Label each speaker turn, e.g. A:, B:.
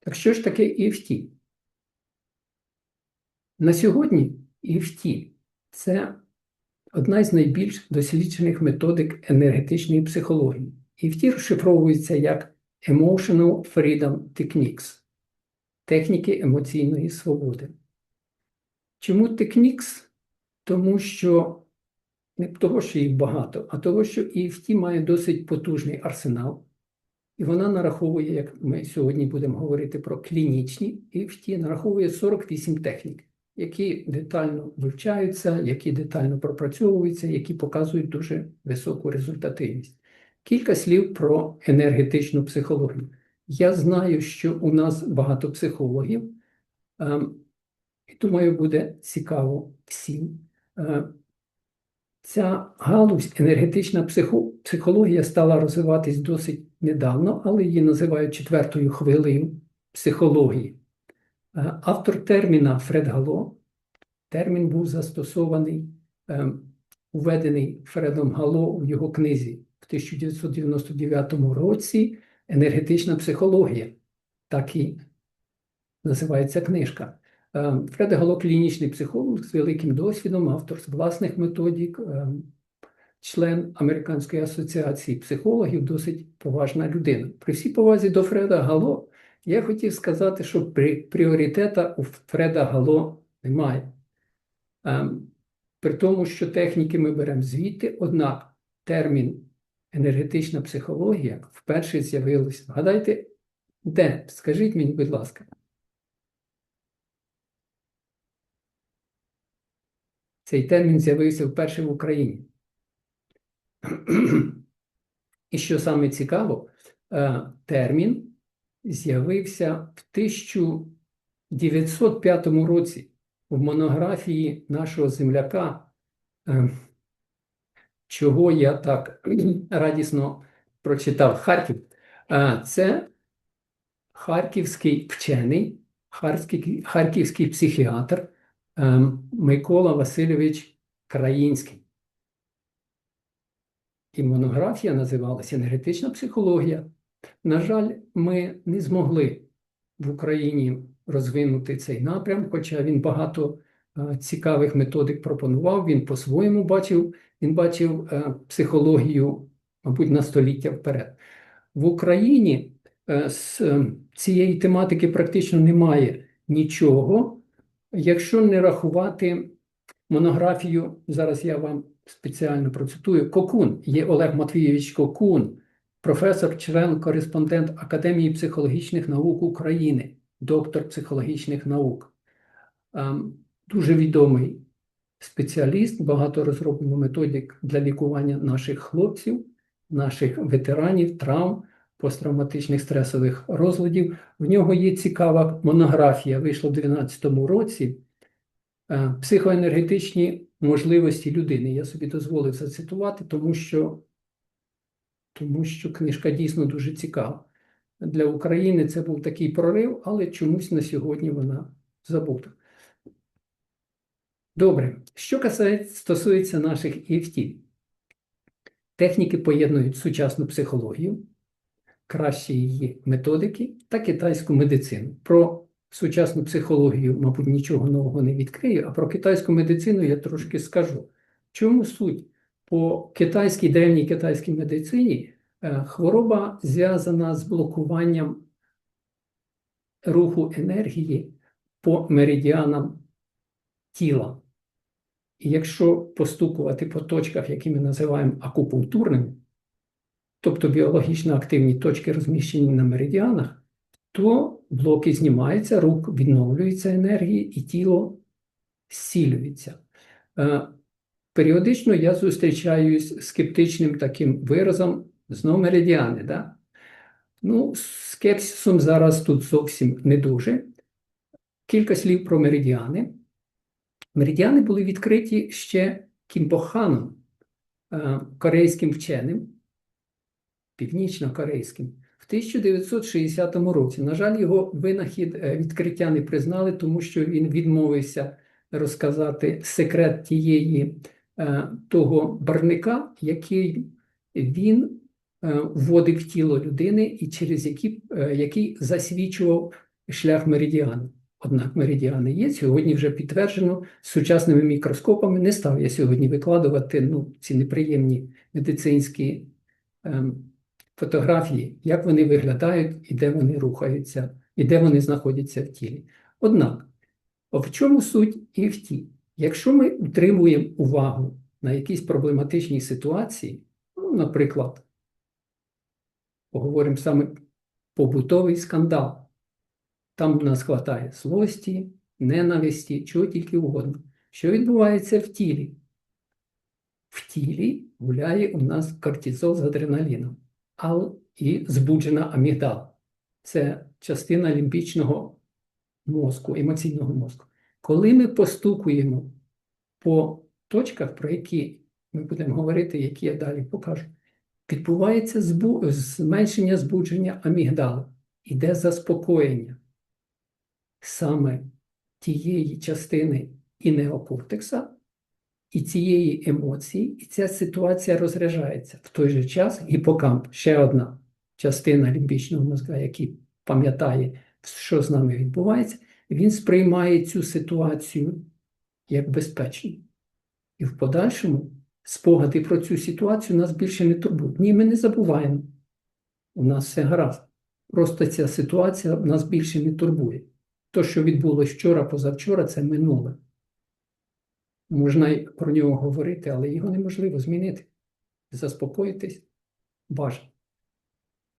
A: Так що ж таке EFT? На сьогодні EFT – це одна з найбільш досліджених методик енергетичної психології. EFT розшифровується як Emotional Freedom Techniques – техніки емоційної свободи. Чому Techniques? Тому що не того, що їх багато, а того, що EFT має досить потужний арсенал. І вона нараховує, як ми сьогодні будемо говорити про клінічні EFT, нараховує 48 технік, які детально вивчаються, які детально пропрацьовуються, які показують дуже високу результативність. Кілька слів про енергетичну психологію. Я знаю, що у нас багато психологів, ем, і думаю, буде цікаво всім. Е, Ця галузь енергетична психо- психологія стала розвиватись досить недавно, але її називають четвертою хвилею психології. Е, Автор терміна Фред Гало. Термін був застосований, введений Фредом Гало у його книзі в 1999 році Енергетична психологія. Так і називається книжка. Е, Фред Гало клінічний психолог з великим досвідом, автор з власних методик, е, член Американської асоціації психологів, досить поважна людина. При всій повазі до Фреда Гало я хотів сказати, що пріоритета у Фреда Гало немає. Е, При тому, що техніки ми беремо звідти, однак термін енергетична психологія вперше з'явився. Вгадайте, де? Скажіть мені, будь ласка. Цей термін з'явився вперше в Україні. І що саме цікаво, е, термін з'явився в 1905 році в монографії нашого земляка, е, чого я так радісно прочитав Харків. Е, Це харківський вчений, харківський, психіатр Микола Васильович Країнський. І монографія називалася Енергетична психологія. На жаль, ми не змогли в Україні розвинути цей напрям, хоча він багато е, цікавих методик пропонував. Він по-своєму бачив, він бачив е, психологію, мабуть, на століття вперед. В Україні е, з цієї тематики практично немає нічого. Якщо не рахувати монографію, зараз я вам спеціально процитую, Кокун, є Олег Матвійович Кокун, професор, член, кореспондент Академії психологічних наук України, доктор психологічних наук. Ем, Дуже відомий спеціаліст, багато розроблено методик для лікування наших хлопців, наших ветеранів, травм, посттравматичних стресових розладів. В нього є цікава монографія, вийшла в 2012 році. е, Психоенергетичні можливості людини. Я собі дозволив зацитувати, тому що, тому що книжка дійсно дуже цікава. Для України це був такий прорив, але чомусь на сьогодні вона забута. Добре, що касається, стосується наших EFT. Техніки поєднують сучасну психологію, кращі її методики та китайську медицину. Про сучасну психологію, мабуть, нічого нового не відкрию, а про китайську медицину я трошки скажу. Чому суть? По китайській древній китайській медицині е, хвороба зв'язана з блокуванням руху енергії по меридіанам тіла. І якщо постукувати по точках, які ми називаємо акупунктурними, тобто біологічно активні точки розміщені на меридіанах, то блоки знімаються, рук відновлюється енергії і тіло зцілюється. Е, Періодично я зустрічаюсь з скептичним таким виразом знову меридіани. Да? Ну, скепсисом зараз тут зовсім не дуже. Кілька слів про меридіани. Меридіани були відкриті ще Кімбоханом, е, корейським вченим, північно-корейським, 1960 році. На жаль, його винахід е, відкриття не признали, тому що він відмовився розказати секрет тієї е, того барника, який він е, вводив в тіло людини і через е, який засвічував шлях меридіану. Однак меридіани є, сьогодні вже підтверджено сучасними мікроскопами. Не став я сьогодні викладувати ну, ці неприємні медицинські ем, фотографії, як вони виглядають і де вони рухаються, і де вони знаходяться в тілі. Однак, в чому суть ІФТ? Якщо ми утримуємо увагу на якійсь проблематичній ситуації, ну, наприклад, поговоримо саме побутовий скандал. Там у нас хватає злості, ненависті, чого тільки угодно. Що відбувається в тілі? В тілі гуляє у нас кортизол з адреналіном ал і збуджена амігдала. Це частина лімбічного мозку, емоційного мозку. Коли ми постукуємо по точках, про які ми будемо говорити, які я далі покажу, відбувається збу... зменшення збудження амігдали, іде заспокоєння саме тієї частини і неокортекса, і цієї емоції, і ця ситуація розряджається. В той же час гіпокамп, ще одна частина лімбічного мозка, який пам'ятає, що з нами відбувається, він сприймає цю ситуацію як безпечну. І в подальшому спогади про цю ситуацію нас більше не турбують. Ні, ми не забуваємо. У нас все гаразд. Просто ця ситуація нас більше не турбує. То, що відбулося вчора, позавчора, це минуле. Можна про нього говорити, але його неможливо змінити. Заспокоїтись бажано.